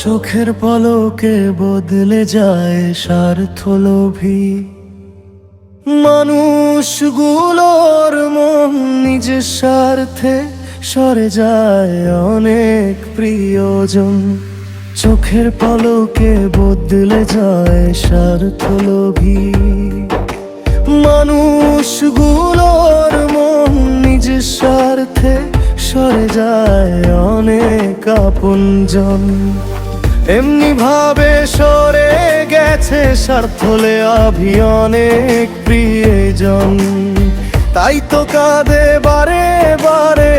চোখের পলকে বদলে যায় স্বার্থলোভী মানুষগুলোর মন নিজের স্বার্থে সরে যায় অনেক প্রিয়জন। চোখের পলকে বদলে যায় স্বার্থ লোভী মানুষগুলোর মন নিজের স্বার্থে সরে যায় অনেক আপনজন। এমনি ভাবে সরে গেছে স্বার্থলে আভি অনেক প্রিয়জন। তাই তো কাঁদে বারে বারে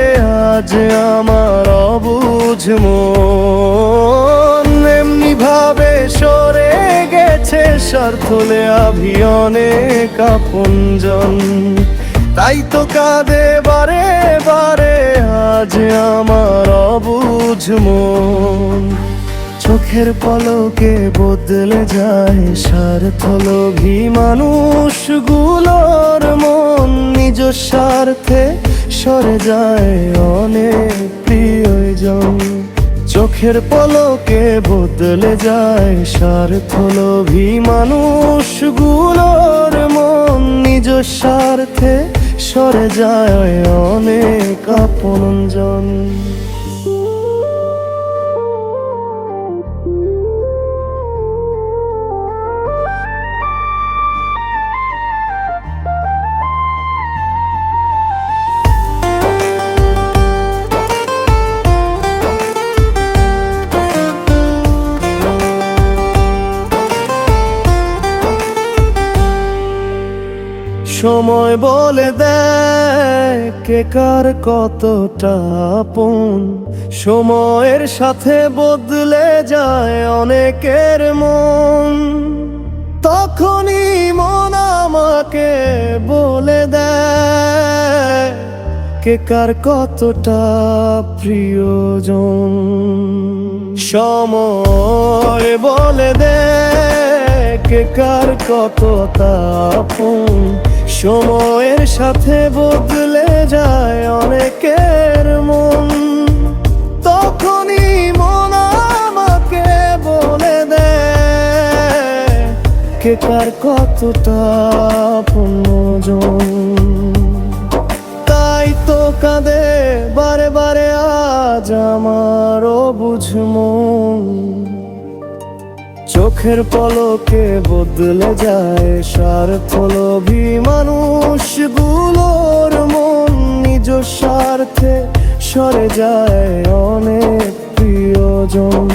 আজ আমার অবুঝ মন। এমনি ভাবে সরে গেছে স্বার্থলে আভি অনেক আপনজন। তাই তো কাঁদে বারে বারে, আজ আমার অবুঝ মন। চোখের পলকে বদলে যায় স্বার্থ লোভী মানুষগুলোর মন। নিজ স্বার্থে সরে যায় অনেক প্রিয়জন। চোখের পলকে বদলে যায় স্বার্থ লোভী মানুষগুলোর মন নিজ স্বার্থে সরে যায় অনেক আপনজন। সময় বলে দেয় কে কার কতটা আপন। সময়ের সাথে বদলে যায় অনেকের মন। তখনই মন আমাকে বলে দেয় কে কার কতটা প্রিয়জন। সময় বলে দে কে কার কতটা আপন। সময়ের সাথে বদলে যায় অনেকের মন। তখনই মন আমাকে বলে দেয় কে কার কতটা আপনজন তাই তো কাঁদে বারে বারে আজ আমারও বুঝমো চোখের পলকে বদলে যায় স্বার্থ লোভী মানুষগুলোর মন নিজ স্বার্থে সরে যায় অনেক প্রিয়জন।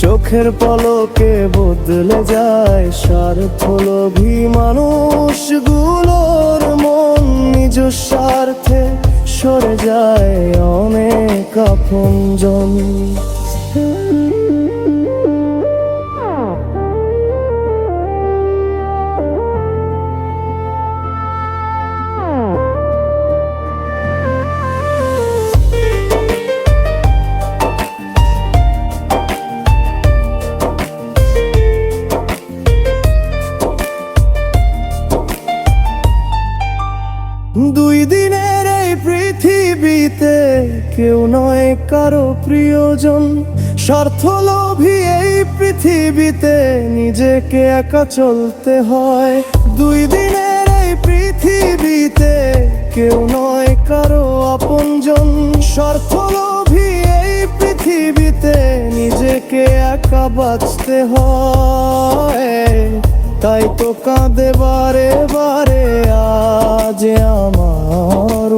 চোখের পলকে বদলে যায় স্বার্থ লোভী মানুষগুলোর মন নিজ স্বার্থে সরে যায় অনেক আপনজন। কেউ নয় কারও প্রিয়জন। স্বার্থলোভী এই পৃথিবীতে নিজেকে একা চলতে হয়। দুই দিনের এই পৃথিবীতে কেউ নয় কারও আপনজন। স্বার্থলোভী এই পৃথিবীতে নিজেকে একা বাঁচতে হয়। তাই তো কাঁদে বারে বারে আজ আমার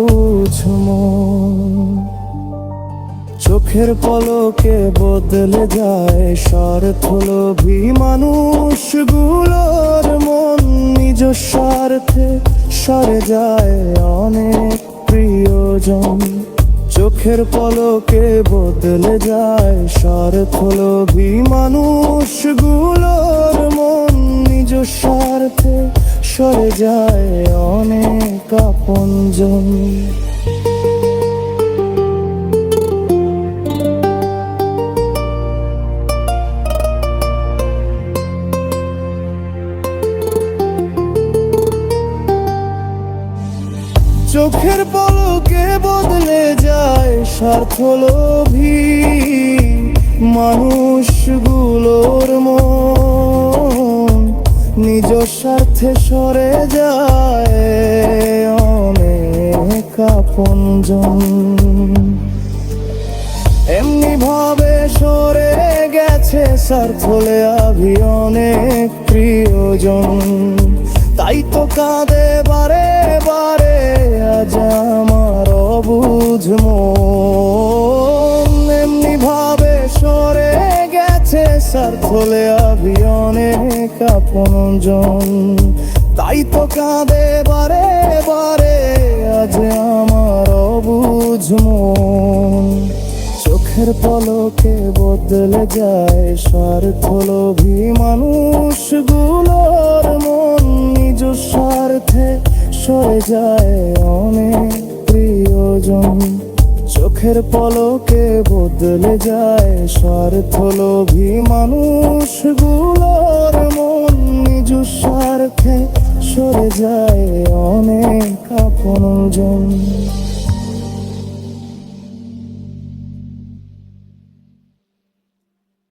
চোখের পলকে বদলে যায় স্বার্থ লোভী মানুষগুলোর মন নিজ স্বার্থে সরে যায় অনেক প্রিয়জন। চোখের পলকে বদলে যায় স্বার্থ লোভী মানুষগুলোর মন নিজ স্বার্থে সরে যায় অনেক আপনজন। চোখের পলকে বদলে যায় স্বার্থ লোভী মানুষগুলোর মন। নিজ স্বার্থে সরে যায় এমনি ভাবে সরে গেছে স্বার্থলে আভি অনেক প্রিয়জন। তাই তো কাঁদে বারে বারে, আজ আমার মন। এমনি ভাবে সরে গেছে স্বার্থলে আভি অনেক আপনজন তাই তো কাঁদে বারে বারে, আজ আমার মন। চোখের পলকে বদলে যায় স্বার্থ লোভী মানুষগুলোর মন নিজ স্বার্থে সরে যায় অনেক প্রিয়জন। চোখের পলকে বদলে যায় স্বার্থ লোভী মানুষগুলোর